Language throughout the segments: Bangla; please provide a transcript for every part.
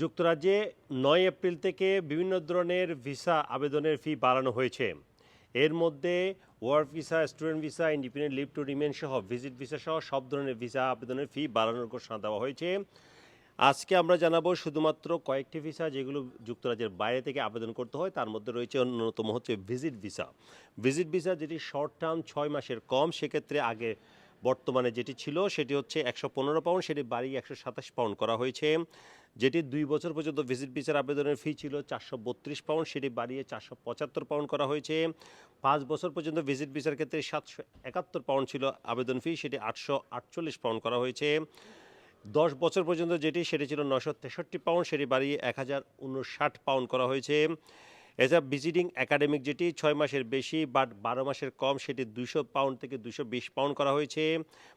যুক্তরাজ্যে নয় এপ্রিল থেকে বিভিন্ন ধরনের ভিসা আবেদনের ফি বাড়ানো হয়েছে। এর মধ্যে work visa, student visa, independent leave to remain সহ, ভিজিট ভিসা সহ সব ধরনের ভিসা আবেদনের ফি বাড়ানোর ঘোষণা দেওয়া হয়েছে। আজকে আমরা জানাব শুধুমাত্র কয়েকটি ভিসা যেগুলো যুক্তরাজ্যের বাইরে থেকে আবেদন করতে হয়, তার মধ্যে রয়েছে অন্যতম হচ্ছে ভিজিট ভিসা। ভিজিট ভিসা যেটি শর্ট টার্ম ছয় মাসের কম, সেক্ষেত্রে আগে বর্তমানে যেটি ছিল, সেটি হচ্ছে একশো পনেরো পাউন্ড, সেটি বাড়িয়ে একশো সাতাশ পাউন্ড করা হয়েছে। যেটি দুই বছর পর্যন্ত ভিজিট বিচার আবেদনের ফি ছিল চারশো বত্রিশ পাউন্ড, সেটি বাড়িয়ে চারশো পঁচাত্তর পাউন্ড করা হয়েছে। পাঁচ বছর পর্যন্ত ভিজিট বিচার ক্ষেত্রে সাতশো একাত্তর পাউন্ড ছিল আবেদন ফি, সেটি আটশো আটচল্লিশ পাউন্ড করা হয়েছে। দশ বছর পর্যন্ত যেটি, সেটি ছিল নশো তেষট্টি পাউন্ড, সেটি বাড়িয়ে এক হাজার উনষাট পাউন্ড করা হয়েছে। এছাড়া ভিজিটিং একাডেমিক যেটি ছয় মাসের বেশি বাট বারো মাসের কম, সেটি দুশো পাউন্ড থেকে দুশো বিশ পাউন্ড করা হয়েছে।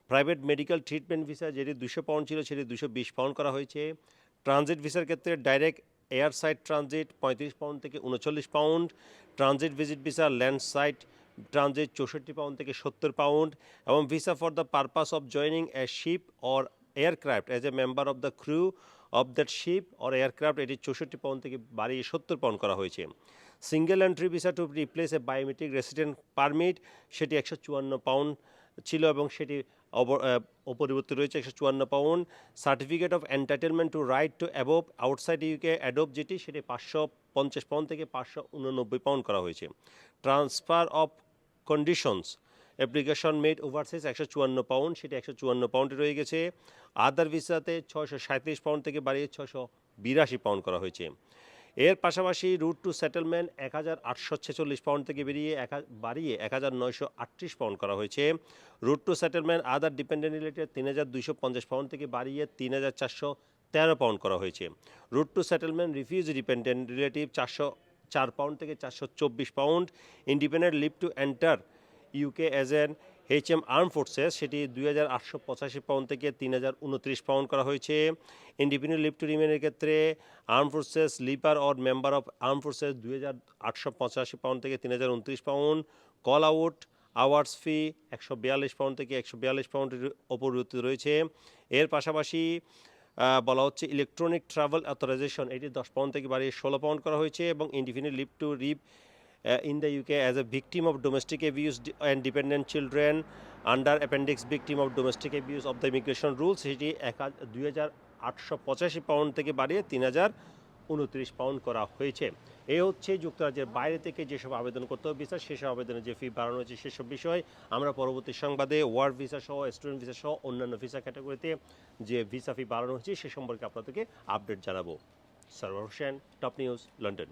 প্রাইভেট মেডিকেল ট্রিটমেন্ট ভিসা যেটি দুশো পাউন্ড ছিল, সেটি দুশো বিশ পাউন্ড করা হয়েছে। ট্রানজিট ভিসার ক্ষেত্রে ডাইরেক্ট এয়ার সাইড ট্রানজিট পঁয়ত্রিশ পাউন্ড থেকে উনচল্লিশ pound transit visit visa land side transit চৌষট্টি পাউন্ড থেকে সত্তর পাউন্ড এবং visa for the purpose of joining a ship or aircraft as a member of the crew of that ship or aircraft এটি চৌষট্টি পাউন্ড থেকে বাড়িয়ে সত্তর পাউন্ড করা হয়েছে। Single entry visa to replace a biometric resident permit সেটি একশো চুয়ান্ন পাউন্ড ছিল এবং সেটি অপরিবর্তিত রয়েছে একশো চুয়ান্ন pound certificate of entertainment to right to above outside UK Adobe যেটি, সেটি পাঁচশো পঞ্চাশ পাউন্ড থেকে পাঁচশো উননব্বই পাউন্ড করা হয়েছে। Transfer of conditions application made overseas একশো চুয়ান্ন পাউন্ড, সেটি একশো চুয়ান্ন পাউন্ডে রয়ে গেছে। আদার ভিসাতে ছয়শো সাঁত্রিশ পাউন্ড থেকে বাড়িয়ে ছশো বিরাশি পাউন্ড করা হয়েছে। এর পাশাপাশি রুট টু সেটেলমেন্ট এক হাজার আটশো ছেচল্লিশ পাউন্ড থেকে বেরিয়ে এক, বাড়িয়ে এক হাজার নয়শো আটত্রিশ পাউন্ড করা হয়েছে। Route to settlement other dependent related তিন হাজার দুইশো পঞ্চাশ পাউন্ড থেকে বাড়িয়ে তিন হাজার চারশো তেরো পাউন্ড করা হয়েছে। Route to settlement refuge dependent relative চারশো চার পাউন্ড থেকে চারশো চব্বিশ pound, independent leave to enter UK as an H M arm forces সেটি দুই হাজার আটশো পঁচাশি পাউন্ড থেকে তিন হাজার উনত্রিশ পাউন্ড করা হয়েছে। ইন্ডিপেন্ডেন্ট লিভ টু রিমেনের ক্ষেত্রে arm forces leper or member of arm forces দুই হাজার আটশো পঁচাশি পাউন্ড থেকে তিন হাজার উনত্রিশ pound. Call out hours fee একশো বিয়াল্লিশ পাউন্ড থেকে একশো বিয়াল্লিশ পাউন্ডের অপরিবর্তিত রয়েছে। এর পাশাপাশি বলা হচ্ছে ইলেকট্রনিক ট্রাভেল অথরাইজেশন এটি দশ পাউন্ড থেকে বাড়িয়ে ষোলো পাউন্ড করা হয়েছে এবং independent leave to uh, in the UK as a victim of domestic abuse and dependent children, under appendix, victim of domestic abuse of the immigration rules, সেটি এক দুই হাজার আটশো পঁচাশি পাউন্ড থেকে বাড়িয়ে তিন হাজার উনত্রিশ পাউন্ড করা হয়েছে। এ হচ্ছে যুক্তরাজ্যের বাইরে থেকে যেসব আবেদন করতে হবে ভিসা সেসব আবেদনের যে ফি বাড়ানো হয়েছে, সেসব বিষয় আমরা পরবর্তী সংবাদে ওয়ার্ড ভিসা সহ স্টুডেন্ট ভিসা সহ, অন্যান্য ভিসা ক্যাটাগরিতে যে ভিসা ফি বাড়ানো হয়েছে, সে সম্পর্কে আপনাদেরকে আপডেট জানাব। Sarwar Hossain top news London